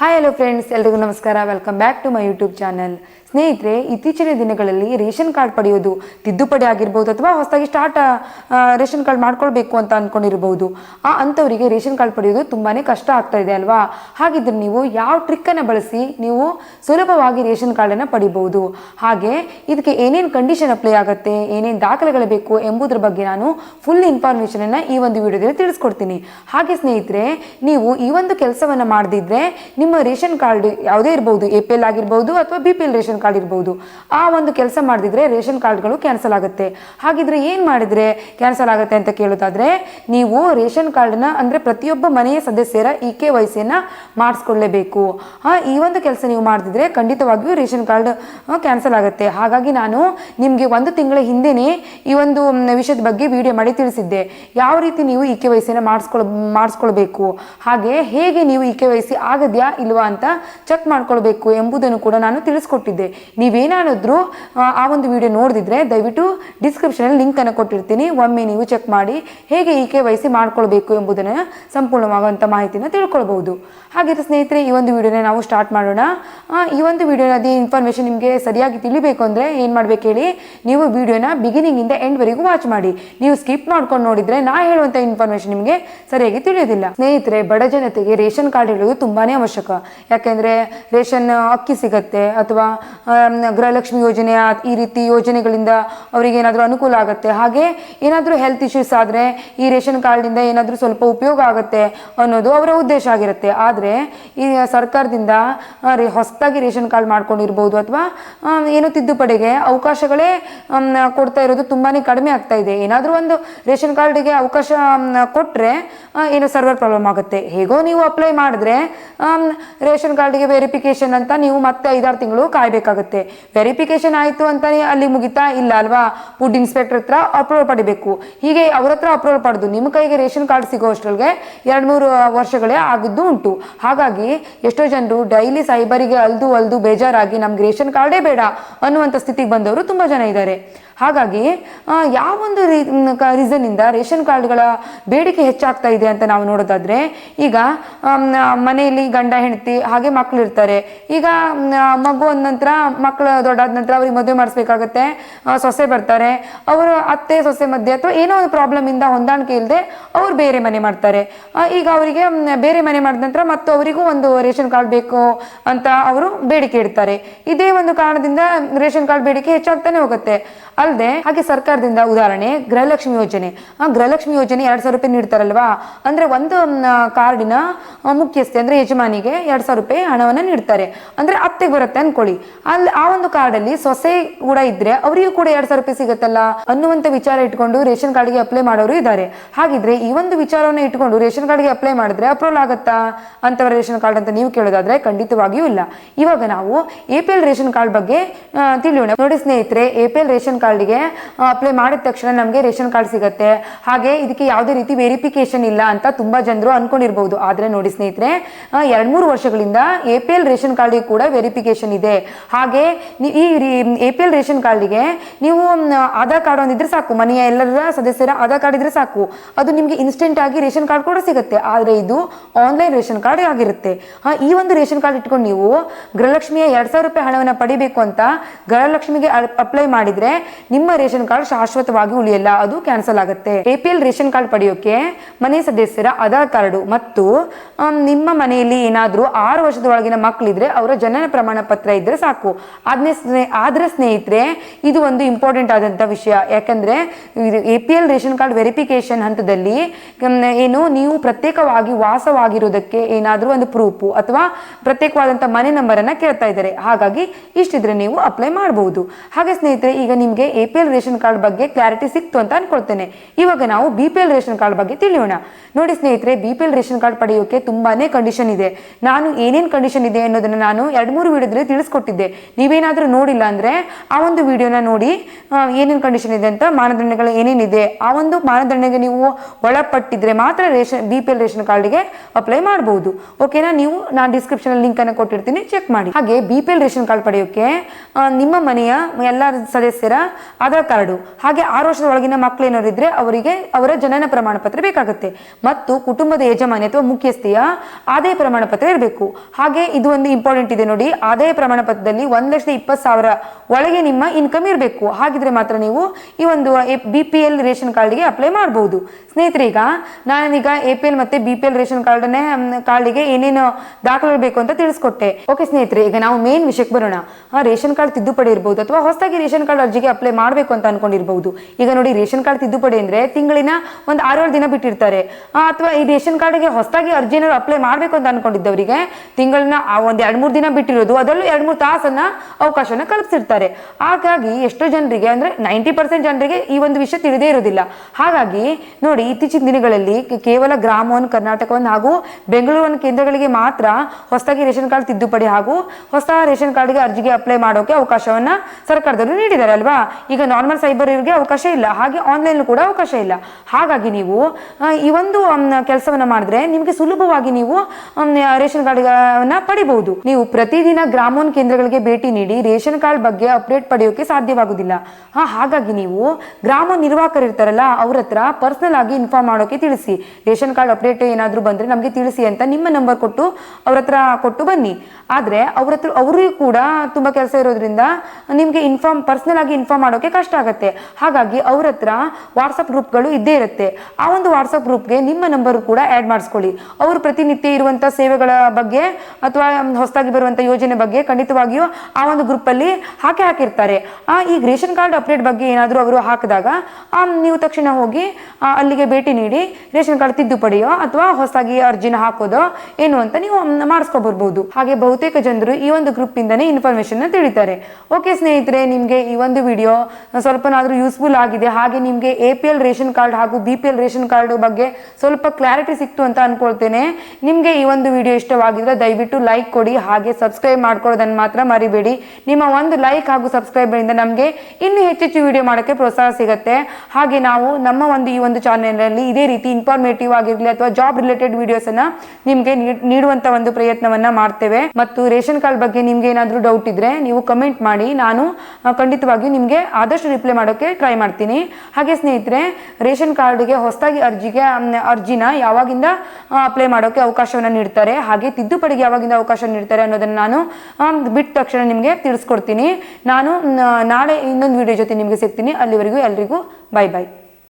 Hi hello friends ಎಲ್ರಿಗೂ ನಮಸ್ಕಾರ. Welcome back to my YouTube channel ಸ್ನೇಹಿತರೆ, ಇತ್ತೀಚಿನ ದಿನಗಳಲ್ಲಿ ರೇಷನ್ ಕಾರ್ಡ್ ಪಡೆಯೋದು ತಿದ್ದುಪಡಿ ಆಗಿರ್ಬೋದು ಅಥವಾ ಹೊಸದಾಗಿ ಸ್ಟಾರ್ಟ್ ರೇಷನ್ ಕಾರ್ಡ್ ಮಾಡ್ಕೊಳ್ಬೇಕು ಅಂತ ಅಂದ್ಕೊಂಡಿರ್ಬೋದು ಆ ಅಂಥವರಿಗೆ ರೇಷನ್ ಕಾರ್ಡ್ ಪಡೆಯೋದು ತುಂಬಾ ಕಷ್ಟ ಆಗ್ತಾ ಇದೆ ಅಲ್ವಾ? ಹಾಗಿದ್ರೆ ನೀವು ಯಾವ ಟ್ರಿಕ್ಕನ್ನು ಬಳಸಿ ನೀವು ಸುಲಭವಾಗಿ ರೇಷನ್ ಕಾರ್ಡನ್ನು ಪಡಿಬೋದು ಹಾಗೆ ಇದಕ್ಕೆ ಏನೇನು ಕಂಡೀಷನ್ ಅಪ್ಲೈ ಆಗುತ್ತೆ, ಏನೇನು ದಾಖಲೆಗಳು ಬೇಕು ಎಂಬುದರ ಬಗ್ಗೆ ನಾನು ಫುಲ್ ಇನ್ಫಾರ್ಮೇಷನನ್ನು ಈ ಒಂದು ವಿಡಿಯೋದಲ್ಲಿ ತಿಳಿಸ್ಕೊಡ್ತೀನಿ. ಹಾಗೆ ಸ್ನೇಹಿತರೆ, ನೀವು ಈ ಒಂದು ಕೆಲಸವನ್ನು ಮಾಡದಿದ್ರೆ ನಿಮ್ಮ ರೇಷನ್ ಕಾರ್ಡ್ ಯಾವುದೇ ಇರ್ಬೋದು ಎ ಪಿ ಎಲ್ ಆಗಿರ್ಬೋದು ಅಥವಾ B P L ration card ಇರ್ಬೋದು, ಆ ಒಂದು ಕೆಲಸ ಮಾಡಿದ್ರೆ ರೇಷನ್ ಕಾರ್ಡ್ಗಳು ಕ್ಯಾನ್ಸಲ್ ಆಗುತ್ತೆ. ಹಾಗಿದ್ರೆ ಏನು ಮಾಡಿದ್ರೆ ಕ್ಯಾನ್ಸಲ್ ಆಗುತ್ತೆ ಅಂತ ಕೇಳೋದಾದ್ರೆ, ನೀವು ರೇಷನ್ ಕಾರ್ಡ್ನ ಅಂದರೆ ಪ್ರತಿಯೊಬ್ಬ ಮನೆಯ ಸದಸ್ಯರ ಇ ಕೆ ವಯಸ್ಸನ್ನು ಮಾಡಿಸ್ಕೊಳ್ಳೇಬೇಕು. ಹಾಂ ಈ ಒಂದು ಕೆಲಸ ನೀವು ಮಾಡಿದ್ರೆ ಖಂಡಿತವಾಗಿಯೂ ರೇಷನ್ ಕಾರ್ಡ್ ಕ್ಯಾನ್ಸಲ್ ಆಗುತ್ತೆ. ಹಾಗಾಗಿ ನಾನು ನಿಮಗೆ ಒಂದು ತಿಂಗಳ ಹಿಂದೆಯೇ ಈ ಒಂದು ವಿಷಯದ ಬಗ್ಗೆ ವಿಡಿಯೋ ಮಾಡಿ ತಿಳಿಸಿದ್ದೆ. ಯಾವ ರೀತಿ ನೀವು ಇ ಕೆ ವಯಸ್ಸನ್ನು ಮಾಡಿಸ್ಕೊಳ್, ಮಾಡಿಸ್ಕೊಳ್ಬೇಕು? ಹಾಗೆ ಹೇಗೆ ನೀವು ಇ ಕೆ ವಯಸ್ಸಿ ಆಗದ್ಯಾ? ಇಲ್ವಾ ಅಂತ ಚೆಕ್ ಮಾಡ್ಕೊಳ್ಬೇಕು ಎಂಬುದನ್ನು ಕೂಡ ನಾನು ತಿಳಿಸ್ಕೊಟ್ಟಿದ್ದೆ. ನೀವೇನಾದರೂ, ಆ ಒಂದು ವಿಡಿಯೋ ನೋಡಿದ್ರೆ ದಯವಿಟ್ಟು ಡಿಸ್ಕ್ರಿಪ್ಷನಲ್ಲಿ ಲಿಂಕನ್ನು ಕೊಟ್ಟಿರ್ತೀನಿ. ಒಮ್ಮೆ ನೀವು ಚೆಕ್ ಮಾಡಿ ಹೇಗೆ ಈ ಕೆ ವಯಸ್ಸಿ ಮಾಡ್ಕೊಳ್ಬೇಕು ಎಂಬುದನ್ನು ಸಂಪೂರ್ಣವಾಗುವಂಥ ಮಾಹಿತಿನ ತಿಳ್ಕೊಳ್ಬಹುದು. ಹಾಗಿದ್ರೆ ಸ್ನೇಹಿತರೆ, ಈ ಒಂದು ವಿಡಿಯೋನ ನಾವು ಸ್ಟಾರ್ಟ್ ಮಾಡೋಣ. ಈ ಒಂದು ವಿಡಿಯೋನ ಅದೇ ಇನ್ಫಾರ್ಮೇಷನ್ ನಿಮಗೆ ಸರಿಯಾಗಿ ತಿಳಿಬೇಕು ಅಂದರೆ ಏನು ಮಾಡ್ಬೇಕು ಹೇಳಿ, ನೀವು ವಿಡಿಯೋನ ಬಿಗಿನಿಂಗಿಂದ ಎಂಡ್ವರೆಗೂ ವಾಚ್ ಮಾಡಿ. ನೀವು ಸ್ಕಿಪ್ ಮಾಡ್ಕೊಂಡು ನೋಡಿದ್ರೆ ನಾ ಹೇಳುವಂಥ ಇನ್ಫಾರ್ಮೇಷನ್ ನಿಮಗೆ ಸರಿಯಾಗಿ ತಿಳಿಯೋದಿಲ್ಲ ಸ್ನೇಹಿತರೆ, ಬಡ ಜನತೆಗೆ ರೇಷನ್ ಕಾರ್ಡ್ ಹೇಳೋದು ತುಂಬಾನೇ ಅವಶ್ಯಕ. ಯಾಕೆಂದ್ರೆ ರೇಷನ್ ಅಕ್ಕಿ ಸಿಗತ್ತೆ ಅಥವಾ ಗೃಹಲಕ್ಷ್ಮಿ ಯೋಜನೆ ಈ ರೀತಿ ಯೋಜನೆಗಳಿಂದ ಅವರಿಗೆ ಏನಾದರೂ ಅನುಕೂಲ ಆಗುತ್ತೆ. ಹಾಗೆ ಏನಾದರೂ ಹೆಲ್ತ್ ಇಶ್ಯೂಸ್ ಆದರೆ ಈ ರೇಷನ್ ಕಾರ್ಡಿಂದ ಏನಾದರೂ ಸ್ವಲ್ಪ ಉಪಯೋಗ ಆಗುತ್ತೆ ಅನ್ನೋದು ಅವರ ಉದ್ದೇಶ ಆಗಿರುತ್ತೆ. ಆದರೆ ಈ ಸರ್ಕಾರದಿಂದ ಹೊಸದಾಗಿ ರೇಷನ್ ಕಾರ್ಡ್ ಮಾಡ್ಕೊಂಡಿರ್ಬೋದು ಅಥವಾ ಏನು ತಿದ್ದುಪಡಿಗೆ ಅವಕಾಶಗಳೇ ಕೊಡ್ತಾ ಇರೋದು ತುಂಬಾ ಕಡಿಮೆ ಆಗ್ತಾ ಇದೆ. ಏನಾದರೂ ಒಂದು ರೇಷನ್ ಕಾರ್ಡಿಗೆ ಅವಕಾಶ ಕೊಟ್ಟರೆ ಏನೋ ಸರ್ವರ್ ಪ್ರಾಬ್ಲಮ್ ಆಗುತ್ತೆ. ಹೇಗೋ ನೀವು ಅಪ್ಲೈ ಮಾಡಿದ್ರೆ ರೇಷನ್ ಕಾರ್ಡಿಗೆ ವೆರಿಫಿಕೇಶನ್ ಅಂತ ನೀವು ಮತ್ತೆ ಐದಾರು ತಿಂಗಳು ಕಾಯಬೇಕಾಗುತ್ತೆ. ವೆರಿಫಿಕೇಶನ್ ಆಯಿತು ಅಂತಾನೆ ಅಲ್ಲಿ ಮುಗಿತಾ ಇಲ್ಲ ಅಲ್ವಾ? ಫುಡ್ ಇನ್ಸ್ಪೆಕ್ಟರ್ ಹತ್ರ ಅಪ್ರೂವಲ್ ಪಡಿಬೇಕು. ಹೀಗೆ ಅವ್ರ ಹತ್ರ ಅಪ್ರೂವಲ್ ಪಡೆದು ನಿಮ್ಮ ಕೈಗೆ ರೇಷನ್ ಕಾರ್ಡ್ ಸಿಗೋ ಅಷ್ಟರೊಳಗೆ ಎರಡು ಮೂರು ವರ್ಷಗಳೇ ಆಗಿದ್ದು ಉಂಟು. ಹಾಗಾಗಿ ಎಷ್ಟೋ ಜನರು ಡೈಲಿ ಸೈಬರಿಗೆ ಅಲ್ದು ಅಲ್ದು ಬೇಜಾರಾಗಿ ನಮ್ಗೆ ರೇಷನ್ ಕಾರ್ಡೇ ಬೇಡ ಅನ್ನುವಂಥ ಸ್ಥಿತಿಗೆ ಬಂದವರು ತುಂಬ ಜನ ಇದ್ದಾರೆ. ಹಾಗಾಗಿ ಯಾವೊಂದು ರೀಸನ್ ರೀಸನ್ನಿಂದ ರೇಷನ್ ಕಾರ್ಡ್ಗಳ ಬೇಡಿಕೆ ಹೆಚ್ಚಾಗ್ತಾ ಇದೆ ಅಂತ ನಾವು ನೋಡೋದಾದ್ರೆ, ಈಗ ಮನೆಯಲ್ಲಿ ಗಂಡ, ಹೆಂಡತಿ ಹಾಗೆ ಮಕ್ಕಳು ಇರ್ತಾರೆ. ಈಗ ಮಗು ಅಂದ ನಂತರ ಮಕ್ಕಳು ದೊಡ್ಡಾದ ನಂತರ ಅವ್ರಿಗೆ ಮದುವೆ ಮಾಡಿಸ್ಬೇಕಾಗತ್ತೆ. ಸೊಸೆ ಬರ್ತಾರೆ. ಅವರು ಅತ್ತೆ, ಸೊಸೆ ಮಧ್ಯೆ ಅಥವಾ ಏನೋ ಒಂದು ಪ್ರಾಬ್ಲಮ್ ಇಂದ ಹೊಂದಾಣಿಕೆ ಇಲ್ಲದೆ ಅವ್ರು ಬೇರೆ ಮನೆ ಮಾಡ್ತಾರೆ. ಈಗ ಅವರಿಗೆ ಬೇರೆ ಮನೆ ಮಾಡಿದ ನಂತರ ಮತ್ತು ಅವರಿಗೂ ಒಂದು ರೇಷನ್ ಕಾರ್ಡ್ ಬೇಕು ಅಂತ ಅವರು ಬೇಡಿಕೆ ಇಡ್ತಾರೆ. ಇದೇ ಒಂದು ಕಾರಣದಿಂದ ರೇಷನ್ ಕಾರ್ಡ್ ಬೇಡಿಕೆ ಹೆಚ್ಚಾಗ್ತಾನೆ ಹೋಗುತ್ತೆ. ಅಲ್ಲದೆ ಹಾಗೆ ಸರ್ಕಾರದಿಂದ ಉದಾಹರಣೆ, ಗೃಹಲಕ್ಷ್ಮಿ ಯೋಜನೆ. ಆ ಗೃಹಲಕ್ಷ್ಮಿ ಯೋಜನೆ ಎರಡ್ ಸಾವಿರ ರೂಪಾಯಿ ನೀಡ್ತಾರಲ್ವಾ? ಅಂದ್ರೆ ಒಂದು ಕಾರ್ಡಿನ ಮುಖ್ಯಸ್ಥೆ, ಅಂದ್ರೆ ಯಜಮಾನಿಗೆ ಎರಡ್ ಸಾವಿರ ರೂಪಾಯಿ ಹಣವನ್ನ ನೀಡ್ತಾರೆ. ಅಂದ್ರೆ ಅತ್ತೆಗೆ ಬರುತ್ತೆ ಅನ್ಕೊಳ್ಳಿ. ಅಲ್ಲಿ ಆ ಒಂದು ಕಾರ್ಡಲ್ಲಿ ಸೊಸೆ ಕೂಡ ಇದ್ರೆ ಅವರಿಗೂ ಕೂಡ ಎರಡ್ ಸಾವಿರ ರೂಪಾಯಿ ಸಿಗತ್ತಲ್ಲ? ಅನ್ನುವಂತ ವಿಚಾರ ಇಟ್ಕೊಂಡು ರೇಷನ್ ಕಾರ್ಡ್ಗೆ ಅಪ್ಲೈ ಮಾಡೋರು ಇದ್ದಾರೆ. ಹಾಗಿದ್ರೆ ಈ ಒಂದು ವಿಚಾರವನ್ನ ಇಟ್ಕೊಂಡು ರೇಷನ್ ಕಾರ್ಡ್ಗೆ ಅಪ್ಲೈ ಮಾಡಿದ್ರೆ ಅಪ್ರೂವಲ್ ಆಗುತ್ತಾ? ಅಂತವರ ರೇಷನ್ ಕಾರ್ಡ್ ಅಂತ ನೀವು ಕೇಳೋದಾದ್ರೆ ಖಂಡಿತವಾಗಿಯೂ ಇಲ್ಲ. ಇವಾಗ ನಾವು A P L ration card ಬಗ್ಗೆ ತಿಳಿಯೋಣ. ನೋಡಿ ಸ್ನೇಹಿತರೆ ಎ ಪಿ ಎಲ್ ರೇಷನ್ ಕಾರ್ಡ್ಗೆ ಅಪ್ಲೈ ಮಾಡಿದ ತಕ್ಷಣ ನಮಗೆ ರೇಷನ್ ಕಾರ್ಡ್ ಸಿಗುತ್ತೆ. ಹಾಗೆ ಇದಕ್ಕೆ ಯಾವುದೇ ರೀತಿ ವೆರಿಫಿಕೇಶನ್ ಇಲ್ಲ ಅಂತ ತುಂಬ ಜನರು ಅಂದ್ಕೊಂಡಿರ್ಬೋದು ಆದರೆ ನೋಡಿ ಸ್ನೇಹಿತರೆ ಎರಡು ಮೂರು ವರ್ಷಗಳಿಂದ ಎ ಪಿ ಎಲ್ ರೇಷನ್ ಕಾರ್ಡಿಗೆ ಕೂಡ ವೆರಿಫಿಕೇಶನ್ ಇದೆ. ಹಾಗೆ ಈ ಎ ಪಿ ಎಲ್ ರೇಷನ್ ಕಾರ್ಡಿಗೆ ನೀವು ಆಧಾರ್ ಕಾರ್ಡ್ ಒಂದಿದ್ರೆ ಸಾಕು. ಮನೆಯ ಎಲ್ಲರ ಸದಸ್ಯರ ಆಧಾರ್ ಕಾರ್ಡ್ ಇದ್ರೆ ಸಾಕು. ಅದು ನಿಮಗೆ ಇನ್ಸ್ಟೆಂಟ್ ಆಗಿ ರೇಷನ್ ಕಾರ್ಡ್ ಕೂಡ ಸಿಗುತ್ತೆ. ಆದರೆ ಇದು ಆನ್ಲೈನ್ ರೇಷನ್ ಕಾರ್ಡ್ ಆಗಿರುತ್ತೆ. ಈ ಒಂದು ರೇಷನ್ ಕಾರ್ಡ್ ಇಟ್ಕೊಂಡು ನೀವು ಗೃಹಲಕ್ಷ್ಮಿಯ ಎರಡ್ ಸಾವಿರ ರೂಪಾಯಿ ಹಣವನ್ನು ಪಡಿಬೇಕು ಅಂತ ಗೃಹಲಕ್ಷ್ಮಿಗೆ ಅಪ್ಲೈ ಮಾಡಿದ್ರೆ ನಿಮ್ಮ ರೇಷನ್ ಕಾರ್ಡ್ ಶಾಶ್ವತವಾಗಿ ಉಳಿಯಲ್ಲ, ಅದು ಕ್ಯಾನ್ಸಲ್ ಆಗುತ್ತೆ. A P L ration card ಪಡೆಯೋಕೆ ಮನೆ ಸದಸ್ಯರ ಆಧಾರ್ ಕಾರ್ಡು ಮತ್ತು ನಿಮ್ಮ ಮನೆಯಲ್ಲಿ ಏನಾದರೂ ಆರು ವರ್ಷದ ಒಳಗಿನ ಮಕ್ಕಳಿದ್ರೆ ಅವರ ಜನನ ಪ್ರಮಾಣ ಪತ್ರ ಇದ್ರೆ ಸಾಕು. ಆದ್ನೇ ಆದ್ರೆ ಸ್ನೇಹಿತರೆ, ಇದು ಒಂದು ಇಂಪಾರ್ಟೆಂಟ್ ಆದಂಥ ವಿಷಯ. ಯಾಕಂದ್ರೆ A P L ration card verification ಹಂತದಲ್ಲಿ ಏನು, ನೀವು ಪ್ರತ್ಯೇಕವಾಗಿ ವಾಸವಾಗಿರೋದಕ್ಕೆ ಏನಾದರೂ ಒಂದು ಪ್ರೂಫು ಅಥವಾ ಪ್ರತ್ಯೇಕವಾದಂತಹ ಮನೆ ನಂಬರನ್ನು ಕೇಳ್ತಾ ಇದ್ದಾರೆ. ಹಾಗಾಗಿ, ಇಷ್ಟಿದ್ರೆ ನೀವು ಅಪ್ಲೈ ಮಾಡಬಹುದು ಹಾಗೆ ಸ್ನೇಹಿತರೆ, ಈಗ ನಿಮಗೆ A P L ration card ಬಗ್ಗೆ ಕ್ಲಾರಿಟಿ ಸಿಕ್ತು ಅಂತ ಅನ್ಕೊಳ್ತೇನೆ. ಇವಾಗ ನಾವು B P L ration card ಬಗ್ಗೆ ತಿಳಿಯೋಣ. ನೋಡಿ ಸ್ನೇಹಿತರೆ B P L ration card ಪಡೆಯೋಕೆ ತುಂಬಾನೇ ಕಂಡೀಷನ್ ಇದೆ. ನಾನು ಏನೇನು ಕಂಡೀಷನ್ ಇದೆ ಅನ್ನೋದನ್ನ ನಾನು ಎರಡು ಮೂರು ವಿಡಿಯೋದಲ್ಲಿ ತಿಳಿಸ್ಕೊಟ್ಟಿದ್ದೆ. ನೀವೇನಾದರೂ ನೋಡಿಲ್ಲ ಅಂದ್ರೆ ಆ ಒಂದು ವಿಡಿಯೋನ ನೋಡಿ ಏನೇನು ಕಂಡೀಷನ್ ಇದೆ ಅಂತ, ಮಾನದಂಡಗಳು ಏನೇನಿದೆ, ಆ ಒಂದು ಮಾನದಂಡಕ್ಕೆ ನೀವು ಒಳಪಟ್ಟಿದ್ರೆ ಮಾತ್ರ ration B P L ration ಕಾರ್ಡ್ಗೆ ಅಪ್ಲೈ ಮಾಡಬಹುದು ಓಕೆನಾ ನೀವು ನಾನು ಡಿಸ್ಕ್ರಿಪ್ಷನ್ ಲಿಂಕ್ ಅನ್ನು ಕೊಟ್ಟಿರ್ತೀನಿ ಚೆಕ್ ಮಾಡಿ. ಹಾಗೆ B P L ration card ಪಡೆಯೋಕೆ ನಿಮ್ಮ ಮನೆಯ ಎಲ್ಲ ಸದಸ್ಯರ ಆಧಾರ್ ಕಾರ್ಡು. ಹಾಗೆ ಆರು ವರ್ಷದ ಒಳಗಿನ ಮಕ್ಕಳು ಇದ್ರೆ ಅವರಿಗೆ ಅವರ ಜನನ ಪ್ರಮಾಣ ಪತ್ರ ಬೇಕಾಗುತ್ತೆ. ಮತ್ತು ಕುಟುಂಬದ ಯಜಮಾನಿ ಅಥವಾ ಮುಖ್ಯಸ್ಥೆಯ ಆದಾಯ ಪ್ರಮಾಣ ಪತ್ರ ಇರಬೇಕು. ಹಾಗೆ ಇದು ಒಂದು ಇಂಪಾರ್ಟೆಂಟ್ ಇದೆ ನೋಡಿ. ಆದಾಯ ಪ್ರಮಾಣ ಪತ್ರದಲ್ಲಿ ಒಂದ್ ಲಕ್ಷದ ಇಪ್ಪತ್ತು ಸಾವಿರ ಒಳಗೆ ನಿಮ್ಮ ಇನ್ಕಮ್ ಇರಬೇಕು. ಹಾಗಿದ್ರೆ ಮಾತ್ರ ನೀವು ಈ ಒಂದು ಬಿ ಪಿ ಎಲ್ ರೇಷನ್ ಕಾರ್ಡ್ಗೆ ಅಪ್ಲೈ ಮಾಡಬಹುದು ಸ್ನೇಹಿತರೆ, ಈಗ ನಾನೀಗ ಎ ಪಿ ಎಲ್ ಮತ್ತೆ ಬಿ ಪಿ ಎಲ್ ರೇಷನ್ ಕಾರ್ಡ್ನೇ ಕಾರ್ಡ್ಗೆ ಏನೇನು ದಾಖಲೆ ಬೇಕು ಅಂತ ತಿಳಿಸ್ಕೊಟ್ಟೆ. ಓಕೆ ಸ್ನೇಹಿತರೆ, ಈಗ ನಾವು ಮೇನ್ ವಿಷಯಕ್ಕೆ ಬರೋಣ. ರೇಷನ್ ಕಾರ್ಡ್ ತಿದ್ದುಪಡಿ ಇರಬಹುದು ಅಥವಾ ಹೊಸದಾಗಿ ರೇಷನ್ ಕಾರ್ಡ್ ಅರ್ಜಿಗೆ ಅಪ್ಲೈ ಮಾಡಬೇಕು ಅಂತ ಅನ್ಕೊಂಡಿರ್ಬಹುದು. ಈಗ ನೋಡಿ ರೇಷನ್ ಕಾರ್ಡ್ ತಿದ್ದುಪಡಿ ಅಂದ್ರೆ ತಿಂಗಳಿನ ಒಂದು ಆರೇಳು ದಿನ ಬಿಟ್ಟಿರ್ತಾರೆ. ಅಥವಾ ಈ ರೇಷನ್ ಕಾರ್ಡ್ಗೆ ಹೊಸದಾಗಿ ಅರ್ಜಿನ ಅಪ್ಲೈ ಮಾಡಬೇಕು ಅಂತ ಅನ್ಕೊಂಡಿದ್ದವರಿಗೆ ತಿಂಗಳಿನ ಒಂದ್ ಎರಡ್ ಮೂರು ದಿನ ಬಿಟ್ಟಿರೋದು, ಅದರಲ್ಲೂ ಎರಡ್ ಮೂರು ತಾಸನ್ನ ಅವಕಾಶನ ಕಲ್ಪಿಸಿರ್ತಾರೆ. ಹಾಗಾಗಿ ಎಷ್ಟೋ ಜನರಿಗೆ ಅಂದ್ರೆ ನೈಂಟಿ ಪರ್ಸೆಂಟ್ ಜನರಿಗೆ ಈ ಒಂದು ವಿಷಯ ತಿಳಿದೇ ಇರೋದಿಲ್ಲ. ಹಾಗಾಗಿ ನೋಡಿ ಇತ್ತೀಚಿನ ದಿನಗಳಲ್ಲಿ ಕೇವಲ ಗ್ರಾಮ ಕರ್ನಾಟಕವನ್ನು ಹಾಗೂ ಬೆಂಗಳೂರು ಒನ್ ಕೇಂದ್ರಗಳಿಗೆ ಮಾತ್ರ ಹೊಸದಾಗಿ ರೇಷನ್ ಕಾರ್ಡ್ ತಿದ್ದುಪಡಿ ಹಾಗೂ ಹೊಸ ರೇಷನ್ ಕಾರ್ಡ್ಗೆ ಅರ್ಜಿಗೆ ಅಪ್ಲೈ ಮಾಡೋಕೆ ಅವಕಾಶವನ್ನ ಸರ್ಕಾರದವರು ನೀಡಿದ್ದಾರೆ ಅಲ್ವಾ? ಈಗ ನಾರ್ಮಲ್ ಸೈಬರ್ ಇವ್ರಿಗೆ ಅವಕಾಶ ಇಲ್ಲ. ಹಾಗೆ ಆನ್ಲೈನ್ ಕೂಡ ಅವಕಾಶ ಇಲ್ಲ. ಹಾಗಾಗಿ ನೀವು ಈ ಒಂದು ಕೆಲಸವನ್ನ ಮಾಡಿದ್ರೆ ನಿಮಗೆ ಸುಲಭವಾಗಿ ನೀವು ರೇಷನ್ ಕಾರ್ಡ್ನ ಪಡಿಬಹುದು. ನೀವು ಪ್ರತಿದಿನ ಗ್ರಾಮೋನ್ ಕೇಂದ್ರಗಳಿಗೆ ಭೇಟಿ ನೀಡಿ ರೇಷನ್ ಕಾರ್ಡ್ ಬಗ್ಗೆ ಅಪ್ಡೇಟ್ ಪಡೆಯೋಕೆ ಸಾಧ್ಯವಾಗುದಿಲ್ಲ. ಹಾ ಹಾಗಾಗಿ ನೀವು ಗ್ರಾಮ ನಿರ್ವಾಹಕರು ಇರ್ತಾರಲ್ಲ, ಅವ್ರ ಹತ್ರ ಪರ್ಸನಲ್ ಆಗಿ ಇನ್ಫಾರ್ಮ್ ಮಾಡೋಕೆ ತಿಳಿಸಿ. ರೇಷನ್ ಕಾರ್ಡ್ ಅಪ್ಡೇಟ್ ಏನಾದರೂ ಬಂದ್ರೆ ನಮಗೆ ತಿಳಿಸಿ ಅಂತ ನಿಮ್ಮ ನಂಬರ್ ಕೊಟ್ಟು ಅವ್ರ ಹತ್ರ ಕೊಟ್ಟು ಬನ್ನಿ. ಆದ್ರೆ ಅವ್ರ ಹತ್ರ, ಅವ್ರಿಗೂ ಕೂಡ ತುಂಬಾ ಕೆಲಸ ಇರೋದ್ರಿಂದ ನಿಮ್ಗೆ ಇನ್ಫಾರ್ಮ್ ಪರ್ಸನಲ್ ಆಗಿ ಇನ್ಫಾರ್ಮ್ ಮಾಡೋಕೆ ಕಷ್ಟ ಆಗುತ್ತೆ. ಹಾಗಾಗಿ ಅವ್ರ ಹತ್ರ ವಾಟ್ಸಪ್ ಗ್ರೂಪ್ಗಳು ಇದ್ದೇ ಇರುತ್ತೆ. ಆ ಒಂದು ವಾಟ್ಸಪ್ ಗ್ರೂಪ್ಗೆ ನಿಮ್ಮ ನಂಬರ್ ಕೂಡ ಆ್ಯಡ್ ಮಾಡಿಸ್ಕೊಳ್ಳಿ. ಅವರು ಪ್ರತಿನಿತ್ಯ ಇರುವಂಥ ಸೇವೆಗಳ ಬಗ್ಗೆ ಅಥವಾ ಹೊಸದಾಗಿ ಬರುವಂಥ ಯೋಜನೆ ಬಗ್ಗೆ ಖಂಡಿತವಾಗಿಯೂ ಆ ಒಂದು ಗ್ರೂಪಲ್ಲಿ ಹಾಕಿ ಹಾಕಿರ್ತಾರೆ. ಈಗ ರೇಷನ್ ಕಾರ್ಡ್ ಅಪ್ಡೇಟ್ ಬಗ್ಗೆ ಏನಾದರೂ ಅವರು ಹಾಕಿದಾಗ ನೀವು ತಕ್ಷಣ ಹೋಗಿ ಅಲ್ಲಿಗೆ ಭೇಟಿ ನೀಡಿ, ರೇಷನ್ ಕಾರ್ಡ್ ತಿದ್ದುಪಡಿಯೋ ಅಥವಾ ಹೊಸದಾಗಿ ಅರ್ಜಿನ ಹಾಕೋದೋ ಏನು ಅಂತ ನೀವು ಮಾಡಿಸ್ಕೊಬರ್ಬೋದು. ಹಾಗೆ ಬಹುತೇಕ ಜನರು ಈ ಒಂದು ಗ್ರೂಪ್ ಇಂದನೇ ಇನ್ಫಾರ್ಮೇಶನ್ ತಿಳಿತಾರೆ. ಓಕೆ ಸ್ನೇಹಿತರೆ, ನಿಮಗೆ ಈ ಒಂದು ವಿಡಿಯೋ ಸ್ವಲ್ಪನಾದ್ರೂ ಯೂಸ್ಫುಲ್ ಆಗಿದೆ. ಹಾಗೆ ನಿಮಗೆ A P L ration card ಹಾಗೂ B P L ration card ಬಗ್ಗೆ ಸ್ವಲ್ಪ ಕ್ಲಾರಿಟಿ ಸಿಕ್ತು ಅಂತ ಅನ್ಕೊಳ್ತೇನೆ. ನಿಮಗೆ ಈ ಒಂದು ವಿಡಿಯೋ ಇಷ್ಟವಾಗಿದ್ರೆ ದಯವಿಟ್ಟು ಲೈಕ್ ಕೊಡಿ, ಹಾಗೆ ಸಬ್ಸ್ಕ್ರೈಬ್ ಮಾಡ್ಕೊಳ್ಳೋದನ್ನು ಮಾತ್ರ ಮರಿಬೇಡಿ. ನಿಮ್ಮ ಒಂದು ಲೈಕ್ ಹಾಗೂ ಸಬ್ಸ್ಕ್ರೈಬ್ನಿಂದ ನಮಗೆ ಇನ್ನೂ ಹೆಚ್ಚೆಚ್ಚು ವಿಡಿಯೋ ಮಾಡೋಕ್ಕೆ ಪ್ರೋತ್ಸಾಹ ಸಿಗುತ್ತೆ. ಹಾಗೆ ನಾವು ನಮ್ಮ ಒಂದು ಈ ಒಂದು ಚಾನೆಲ್ನಲ್ಲಿ ಇದೇ ರೀತಿ ಇನ್ಫಾರ್ಮೇಟಿವ್ ಆಗಿರಲಿ ಅಥವಾ ಜಾಬ್ ರಿಲೇಟೆಡ್ ವಿಡಿಯೋಸ್ ಅನ್ನ ನಿಮಗೆ ನೀಡುವಂಥ ಒಂದು ಪ್ರಯತ್ನವನ್ನ ಮಾಡ್ತೇವೆ. ಮತ್ತು ರೇಷನ್ ಕಾರ್ಡ್ ಬಗ್ಗೆ ನಿಮ್ಗೆ ಏನಾದರೂ ಡೌಟ್ ಇದ್ರೆ ನೀವು ಕಮೆಂಟ್ ಮಾಡಿ. ನಾನು ಖಂಡಿತವಾಗಿಯೂ ನಿಮಗೆ ಆದಷ್ಟು ರಿಪ್ಲೈ ಮಾಡೋಕ್ಕೆ ಟ್ರೈ ಮಾಡ್ತೀನಿ. ಹಾಗೆ ಸ್ನೇಹಿತರೆ, ರೇಷನ್ ಕಾರ್ಡ್ಗೆ ಹೊಸದಾಗಿ ಅರ್ಜಿಗೆ ಅರ್ಜಿನ ಯಾವಾಗಿಂದ ಅಪ್ಲೈ ಮಾಡೋಕೆ ಅವಕಾಶವನ್ನು ನೀಡ್ತಾರೆ. ಹಾಗೆ ತಿದ್ದುಪಡಿಗೆ ಯಾವಾಗಿಂದ ಅವಕಾಶ ನೀಡ್ತಾರೆ ಅನ್ನೋದನ್ನ ನಾನು ಬಿಟ್ಟ ತಕ್ಷಣ ನಿಮಗೆ ತಿಳಿಸ್ಕೊಡ್ತೀನಿ. ನಾನು ನಾಳೆ ಇನ್ನೊಂದು ವಿಡಿಯೋ ಜೊತೆ ನಿಮಗೆ ಸಿಗ್ತೀನಿ. ಅಲ್ಲಿವರೆಗೂ ಎಲ್ರಿಗೂ ಬೈ ಬೈ